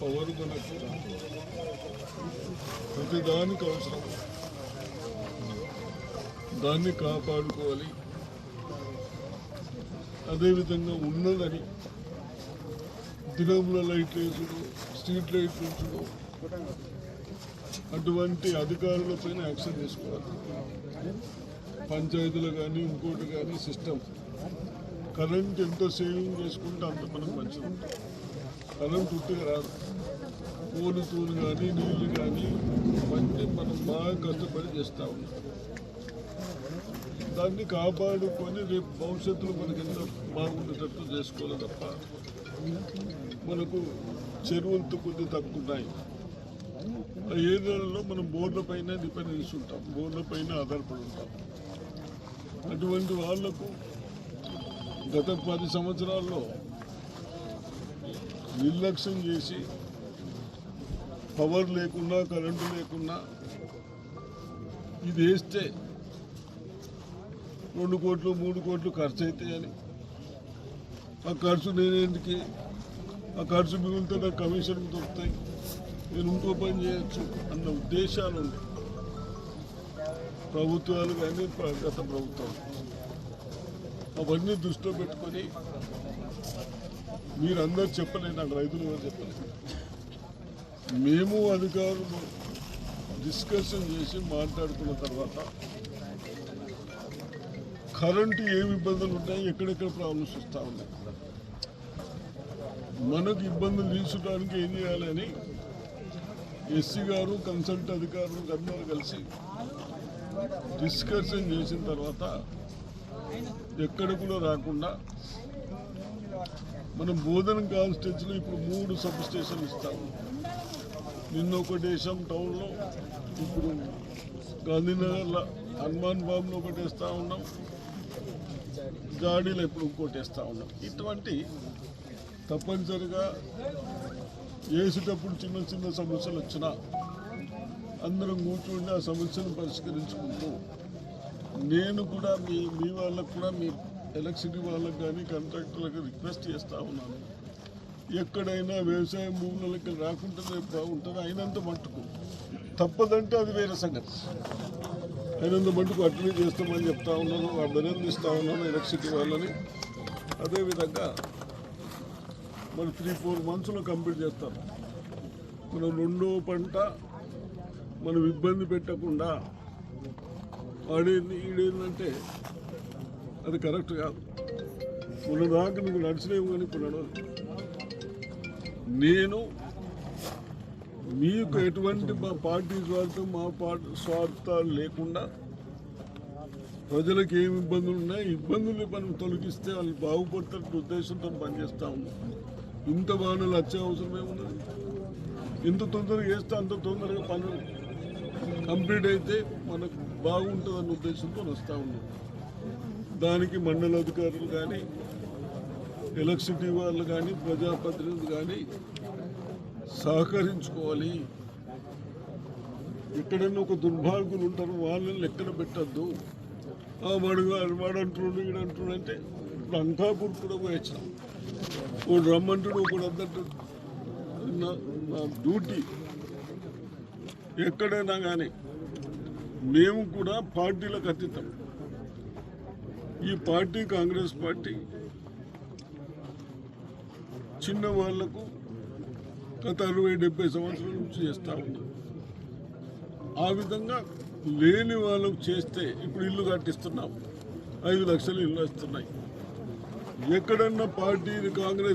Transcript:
Power మనకు ప్రతిదానికి అవసరం. దాన్ని కాపాడుకోవాలి. అదేవిధంగా ఉన్నదని దినముల లైట్లు వేసుడు స్ట్రీట్ లైట్లు ఉంచుడు అటువంటి అధికారులపైన యాక్షన్ తీసుకోవాలి. పంచాయతీలు కానీ ఇంకోటి కానీ సిస్టమ్. కరెంట్ ఎంత సేవింగ్ చేసుకుంటే అంత మనకు మంచిది ఉంటుంది కరెంట్ ఉట్టిగా రాదు. పూలు తూలు కానీ నీళ్ళు కానీ ఇవన్నీ మనం బాగా కష్టపడి చేస్తూ ఉన్నాం. దాన్ని కాపాడుకొని రేపు భవిష్యత్తులో మనకి ఎంత బాగుండేటట్టు చేసుకోవాలి తప్ప మనకు చెరువులతో కొద్ది తక్కువ ఆ ఏరియాలలో మనం బోర్ల పైన డిపెండెన్స్ ఉంటాం. బోర్ల పైన ఆధారపడి ఉంటాం. అటువంటి వాళ్ళకు గత పది సంవత్సరాల్లో నిర్లక్ష్యం చేసి పవర్ లేకుండా కరెంటు లేకుండా ఇది వేస్తే రెండు కోట్లు మూడు కోట్లు ఖర్చు అవుతాయని ఆ ఖర్చు నేనేందుకు? ఆ ఖర్చు మిగులుతో నాకు కమిషన్ దొరుకుతాయి. నేను ఇంకో పని చేయొచ్చు అన్న ఉద్దేశాలు ఉన్నాయి. ప్రభుత్వాలు కానీ గత ప్రభుత్వం అవన్నీ దృష్టిలో పెట్టుకొని మీరందరూ చెప్పలేదు నాకు రైతులు కూడా చెప్పలేదు. మేము అధికారులు డిస్కషన్ చేసి మాట్లాడుకున్న తర్వాత కరెంటు ఏమి ఇబ్బందులు ఉంటాయి ఎక్కడెక్కడ ప్రాబ్లమ్స్ వస్తూ ఉన్నాయి. మనకు ఇబ్బందులు తీసుకోవడానికి ఏం చేయాలని ఎస్సీ గారు కన్సల్ట్ అధికారులు అందరూ కలిసి డిస్కషన్ చేసిన తర్వాత ఎక్కడ కూడా రాకుండా మనం బోధన కాన్స్టిట్యూన్సీలో ఇప్పుడు మూడు సబ్ స్టేషన్ ఇస్తాము నిన్న ఒకటి వేసాం టౌన్లో. ఇప్పుడు గాంధీనగర్లో హనుమాన్ బాబులో ఒకటి వేస్తూ ఉన్నాం. గాడీలో ఇప్పుడు ఇంకోటి వేస్తూ ఉన్నాం. ఇటువంటి తప్పనిసరిగా వేసేటప్పుడు చిన్న చిన్న సమస్యలు వచ్చినా అందరం కూర్చుండి ఆ సమస్యను పరిష్కరించుకుంటూ నేను కూడా మీ మీ వాళ్ళకు కూడా మీ ఎలక్ట్రిసిటీ వాళ్ళకి కానీ కాంట్రాక్టర్లకు రిక్వెస్ట్ చేస్తూ ఉన్నాను. ఎక్కడైనా వ్యవసాయం భూములకి రాకుండా బాగుంటుంది అయినంత మట్టుకు. తప్పదంటే అది వేరే సంగతి. అయినంత మట్టుకు అట్లనే చేస్తామని చెప్తా ఉన్నాను అభినందిస్తూ ఉన్నాను ఎలక్ట్రిసిటీ వాళ్ళని. అదేవిధంగా మరి త్రీ ఫోర్ మంత్స్లో కంప్లీట్ చేస్తారు మనం రెండో పంట మనం ఇబ్బంది పెట్టకుండా ఆడేది ఈడేందంటే అది కరెక్ట్ కాదు. మొన్న దాకా నువ్వు నడిచినేవు కానీ ఇప్పుడు నడవదు. నేను మీకు ఎటువంటి మా పార్టీ స్వార్థం మా పార్టీ స్వార్థాలు లేకుండా ప్రజలకు ఏమి ఇబ్బందులు ఉన్నాయి? ఇబ్బందులు మనం తొలగిస్తే వాళ్ళు బాగుపడతారు ఉద్దేశంతో పనిచేస్తా ఉన్నాం ఇంత వానలు వచ్చే అవసరం ఏమున్నది ఎంత తొందరగా చేస్తే అంత తొందరగా పనులు కంప్లీట్ అయితే మనకు బాగుంటుందన్న ఉద్దేశంతో వస్తూ ఉన్నాం దానికి మండల అధికారులు కానీ ఎలక్ట్రిసిటీ వాళ్ళు కానీ ప్రజాప్రతినిధులు కానీ సహకరించుకోవాలి. ఎక్కడైనా ఒక దుర్భాగ్యులు ఉంటారు వాళ్ళని లెక్కన పెట్టద్దు. ఆ వాడు వాడు అంటున్నాడు ఈడు అంటున్నాడు అంటే ఇప్పుడు అంకాపూర్ కూడా పోయొచ్చాం వాడు రమ్మంటాడు ఒకడు అందంటాడు నా డ్యూటీ. ఎక్కడైనా కానీ మేము కూడా పార్టీలకు అతీతం. ఈ పార్టీ కాంగ్రెస్ పార్టీ చిన్న వాళ్ళకు గత అరవై డెబ్బై సంవత్సరాల నుంచి చేస్తూ ఉంది. ఆ విధంగా లేని వాళ్ళకు చేస్తే ఇప్పుడు ఇల్లు కట్టిస్తున్నాం. ఐదు లక్షలు ఇల్లు వస్తున్నాయి. ఎక్కడన్నా పార్టీ కాంగ్రెస్